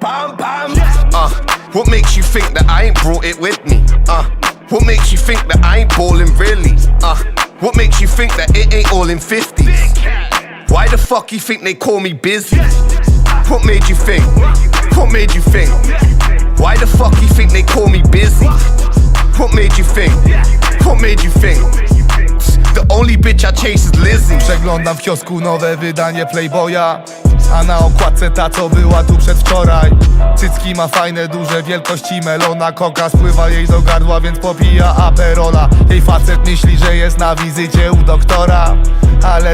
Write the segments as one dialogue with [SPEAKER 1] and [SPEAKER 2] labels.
[SPEAKER 1] Bam, bam. Uh, what makes you think that I ain't brought it with me? Uh, what makes you think that I ain't ballin' really? Uh, what makes you think that it ain't all in 50s? Why the fuck you think they call me busy? What made you think? What made you think? Why the fuck you think they call me busy? What made you think? What made you think? The only bitch I chase is Lizzie.
[SPEAKER 2] Przeglądam w kiosku nowe wydanie Playboya A na okładce ta co była tu przedwczoraj. Cycki ma fajne, duże wielkości melona Koka spływa jej do gardła, więc popija aperola. Jej facet myśli, że jest na wizycie u doktora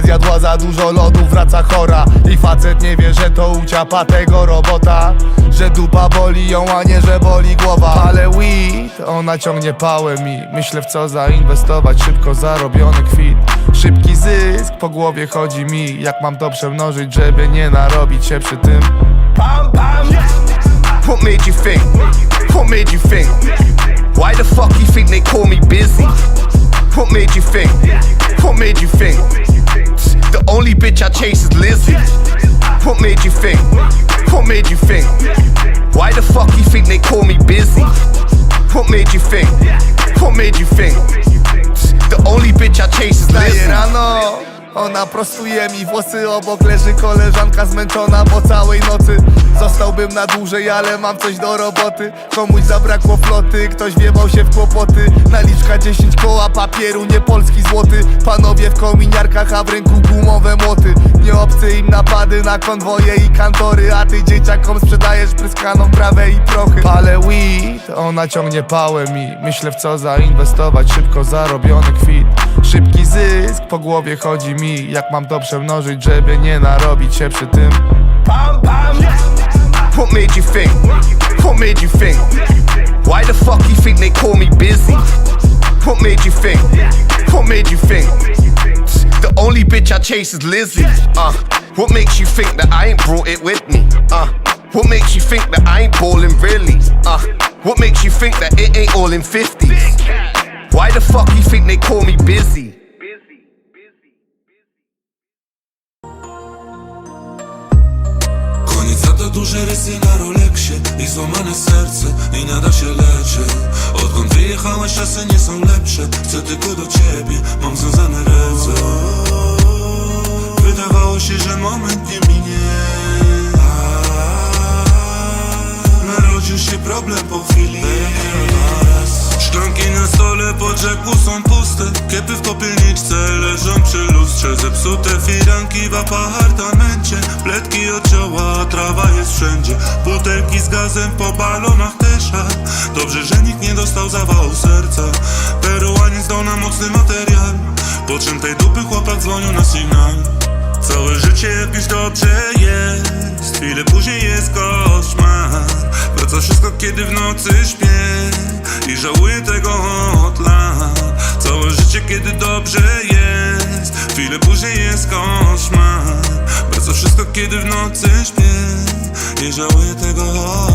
[SPEAKER 2] Zjadła za dużo lodu, wraca chora Jej facet nie wie, że to uciapa tego robota Że dupa boli ją, a nie, że boli głowa Ale weed, ona ciągnie pałę mi Myślę w co zainwestować, szybko zarobiony kwit Szybki zysk, po głowie chodzi mi Jak mam to przemnożyć, żeby nie narobić się przy tym
[SPEAKER 1] Bam, bam. What made you think? What made you think? Why the fuck you think they call me busy? What made you think? What made you think? The only bitch I chase is Lizzie. What made you think? What made you think? Why the fuck you think they call me busy? What made you think? What made you think? The only bitch I chase is Lizzie.
[SPEAKER 2] rano, ona prostuje mi włosy Obok leży koleżanka zmęczona po całej nocy Zostałbym na dłużej, ale mam coś do roboty. Komuś zabrakło floty, ktoś wjebał się w kłopoty. Naliczka 10 koła papieru, nie polski złoty. Panowie w kominiarkach, a w ręku gumowe młoty. Nie obcy im napady na konwoje i kantory A ty dzieciakom sprzedajesz pryskaną trawę i prochy. Palę weed, ona ciągnie pałę mi. Myślę w co zainwestować, szybko zarobiony kwit Szybki zysk, po głowie chodzi mi Jak mam to przemnożyć, żeby nie narobić się przy tym
[SPEAKER 1] Bam, bam. What made you think? What made you think? Why the fuck you think they call me busy? What made you think? What made you think? The only bitch I chase is Lizzie. Uh, what makes you think that I ain't brought it with me? Uh, what makes you think that I ain't ballin' really? Uh, what makes you think that it ain't all in 50s? Why the fuck you think they call me busy?
[SPEAKER 3] Koniec za to duże rysy na Rolexie I złamane serce i nada się leczy. Odkąd wyjechałeś czasy nie są lepsze. Chcę tylko do ciebie, mam związane ręce. Wydawało się, że moment nie minie. Narodził się problem po chwili Szklanki na stole po rzeku są puste. Kiepy w popielniczce leżą przy lustrze. Zepsute firanki w apartamencie. Pletki od cioła, trawa jest wszędzie. Butelki z gazem po balonach też a Dobrze, że nikt nie dostał zawału serca. Peruaniec dał nam mocny materiał Po czym tej dupy chłopak dzwonił na sygnał. Całe życie jakoś dobrze jest. Chwilę później jest koszmar. Wraca wszystko kiedy w nocy śpię I żałuję tego od lat. Całe życie kiedy dobrze jest Chwilę później jest koszmar. Wraca wszystko kiedy w nocy śpię I żałuję tego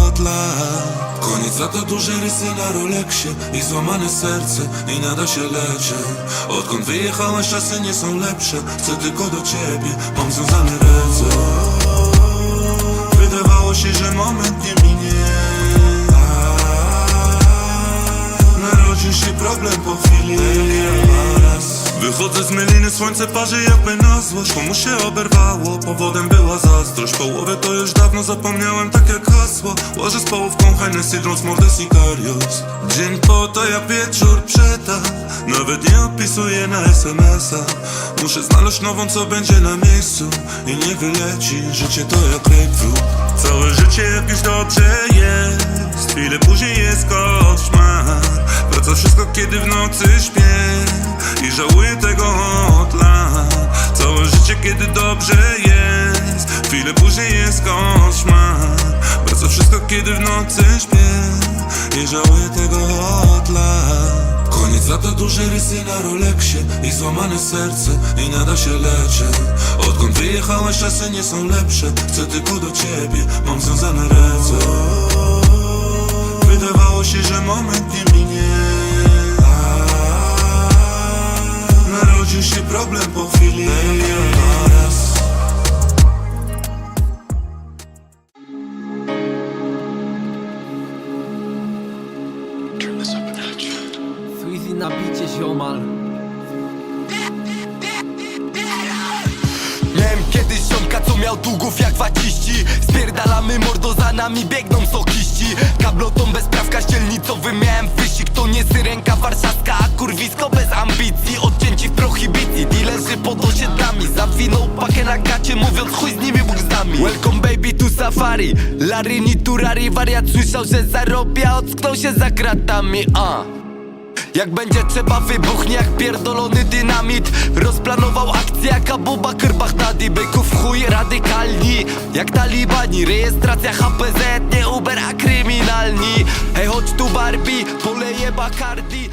[SPEAKER 3] od lat. Koniec za to duże rysy na Rolexie I złamane serce i nada się leczy. Odkąd wyjechałeś czasy nie są lepsze Chcę tylko do ciebie, mam związane ręce. Wydawało się, że moment nie minie problem po chwili. Wychodzę z myliny, słońce parzy jakby na złość. Komu się oberwało, powodem była zazdrość. Połowę to już dawno zapomniałem, tak jak hasło. Łożę z połówką Hennessy, drąc mordę Sicarios Dzień po jak wieczór przetak Nawet nie odpisuję na SMS-a Muszę znaleźć nową, co będzie na miejscu. I nie wyleci, życie to jak grapefruit. Całe życie jakieś dobrze jest Chwilę później jest koszmar. Wraca wszystko kiedy w nocy śpię I żałuję tego od lat. Całe życie kiedy dobrze jest. Chwilę później jest koszmar. Wraca wszystko kiedy w nocy śpię I żałuję tego od lat. Koniec za to duże rysy na Rolexie I złamane serce i nada się leczy. Odkąd wyjechałeś czasy nie są lepsze. Chcę tylko do ciebie, mam związane ręce Wydawało się, że moment nie minie Narodził się problem po chwili Turn this up a notch.
[SPEAKER 4] Sweezy na bicie ziomal miał długów jak waciści. Spierdalamy mordo, za nami biegną sokiści. Kablotą bez praw kaścielnicowy miałem wyścig. To nie syrenka warszawska, a kurwisko bez ambicji. Odcięci w prohibicji, dealerzy pod osiedlami. Zawinął pakę na gacie, mówiąc chuj z nimi, Bóg z nami. Welcome baby to safari. Larini turari, wariat słyszał, że zarobia Ocknął się za kratami, a jak będzie trzeba wybuchnie jak pierdolony dynamit. Rozplanował akcję jak Abu Bakr Byków chuj radykalni. Jak talibani Rejestracja HPZ, nie Uber, a kryminalni. Hej chodź tu Barbie, poleje Bacardi